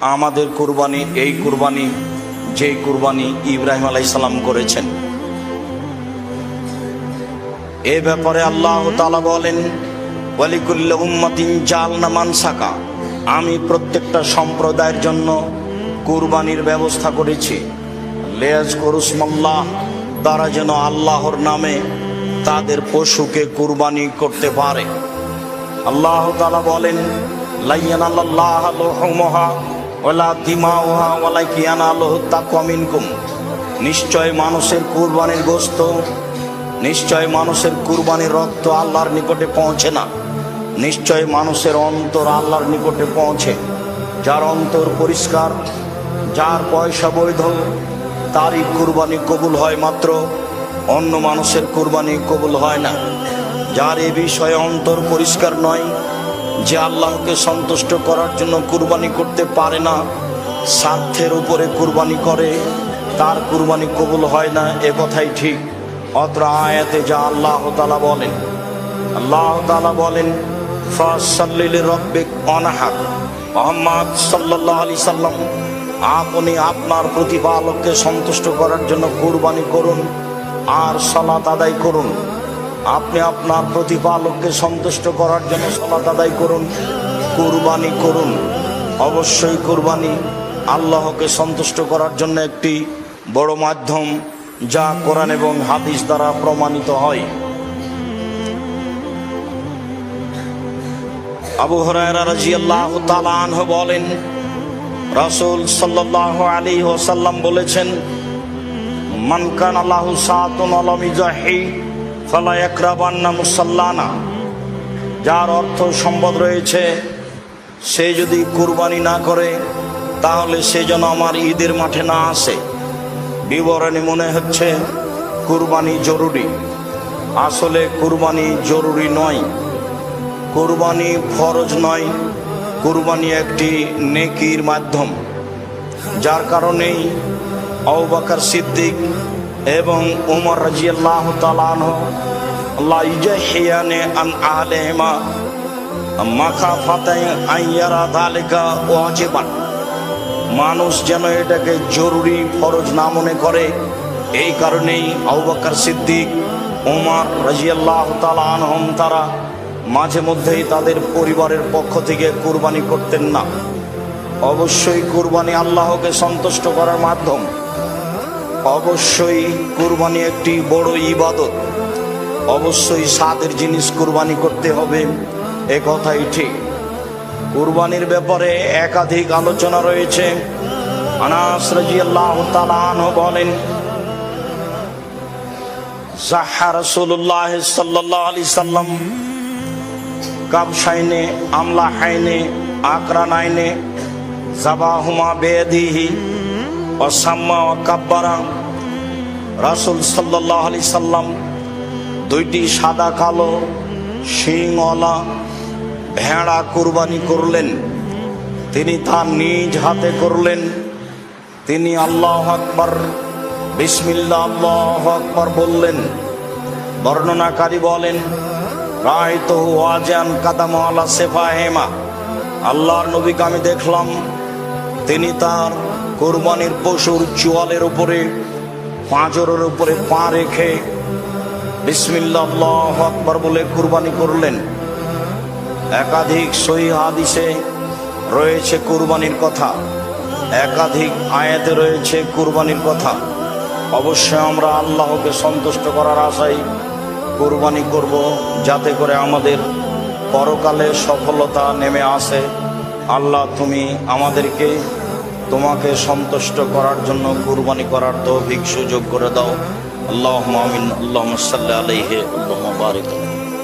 আমাদের কুরবানি, এই কুরবানি যে কুরবানি ইব্রাহিম আলাইসাল্লাম করেছেন। এ ব্যাপারে আল্লাহ তালা বলেন, ওয়ালিকুল্লা উম্মাতিন জাল নামান সাকা আমি প্রত্যেকটা সম্প্রদায়ের জন্য কুরবানির ব্যবস্থা করেছি। লেয়াজ করুসমল্লাহ তারা যেন আল্লাহর নামে তাদের পশুকে কুরবানি করতে পারে। আল্লাহ তালা বলেন লাইয়ান আল্লাহ ওলা নিশ্চয় মানুষের কুরবানির গোস্ত, নিশ্চয় মানুষের কুরবানির রক্ত আল্লাহর নিকটে পৌঁছে না। নিশ্চয় মানুষের অন্তর আল্লাহর নিকটে পৌঁছে। যার অন্তর পরিষ্কার, যার পয়সা বৈধ, তারই কুরবানি কবুল হয় মাত্র, অন্য মানুষের কুরবানি কবুল হয় না। যার এ বিষয়ে অন্তর পরিষ্কার নয় যে আল্লাহকে সন্তুষ্ট করার জন্য কুরবানি করতে পারে না, স্বার্থের উপরে কুরবানি করে, তার কুরবানি কবুল হয় না, এ কথাই ঠিক। অত্র আয়াতে যা আল্লাহ তালা বলেন। আল্লাহ তালা বলেন ফাসাল্লিল মোহাম্মদ সাল্লাহ আলি সাল্লাম, আপনি আপনার প্রতিপালককে সন্তুষ্ট করার জন্য কুরবানি করুন আর সালাত আদায় করুন। আপনি আপনার প্রতিপালককে সন্তুষ্ট করার জন্য সলাত আদায় করুন, কুরবানি করুন। অবশ্যই কুরবানি আল্লাহকে সন্তুষ্ট করার জন্য একটি বড় মাধ্যম যা কোরআন এবং হাদিস দ্বারা প্রমাণিত হয়। আবু হরায়রা রাজিয়াল্লাহু তাআলা আনহু বলেন, রাসূল সাল্লাল্লাহু আলাইহি ওয়াসাল্লাম বলেছেন, মান কান আল্লাহু সাতুন আলামি জাহি ফালা ইয়াকরাবান্না মুসাল্লানা, যার অর্থ সম্পদ রয়েছে, সে যদি কুরবানি না করে, তাহলে সে যেন আমার ঈদের মাঠে না আসে। বিবরণী মনে হচ্ছে, কুরবানি জরুরি। আসলে কুরবানি জরুরি নয়। কুরবানি ফরজ নয়, কুরবানি একটি নেকির মাধ্যম। যার কারণেই আউবাকার সিদ্দিক এবং উমর ইজাহিয়ানে আন মাখা ফাতাই আইয়ারা মানুষ যেন এটাকে জরুরি ফরজ না মনে করে, এই কারণেই আউবাকার সিদ্দিক ওমর রাজিয়াল্লাহ তালানহম তারা মাঝে মধ্যেই তাদের পরিবারের পক্ষ থেকে কুরবানি করতেন না। অবশ্যই কুরবানি আল্লাহকে সন্তুষ্ট করার মাধ্যম। অবশ্যই কুরবানি একটি বড় ইবাদত। অবশ্যই স্বাদের জিনিস কুরবানি করতে হবে, এ কথাই ঠিক। কুরবানির ব্যাপারে একাধিক আলোচনা রয়েছে। আনাস রাজিয়াল্লাহ তালাহ বলেন, জাহা রসুল্লাহ সাল্লাহ আলি সাল্লাম কাবসাইনে আমলা হাইনে আকরা নাইনে জাবাহুমা বেদিহি অসাম্মা দুইটি সাদা, কালো শিংওয়ালা ভেড়া কুরবানি করলেন। তিনি তার নিজ হাতে করলেন। তিনি আল্লাহ আকবর বিসমিল্লা আল্লাহ আকবর বললেন। বর্ণনাকারী বলেন রায় তো ওয়াজান কাদাম আলা সেফা হেমা আল্লাহর নবীকে আমি দেখলাম, তিনি তার কোরবানির পশুর চোয়ালের উপরে, পাঁজরের উপরে পা রেখে বিসমিল্লা আল্লাহ আকবর বলে কুরবানি করলেন। একাধিক সহি হাদিসে রয়েছে কুরবানির কথা। একাধিক আয়াতে রয়েছে কুরবানির কথা। অবশ্যই আমরা আল্লাহকে সন্তুষ্ট করার আশায় কুরবানি করব, যাতে করে আমাদের পরকালে সফলতা নেমে আসে। আল্লাহ তুমি আমাদেরকে তোমাকে সন্তুষ্ট করার জন্য কুরবানি করার তৌফিক সুযোগ করে দাও। আল্লাহ মামিন আল্লাহ সাল্লাহ আলহে আল্লাহ বারিক।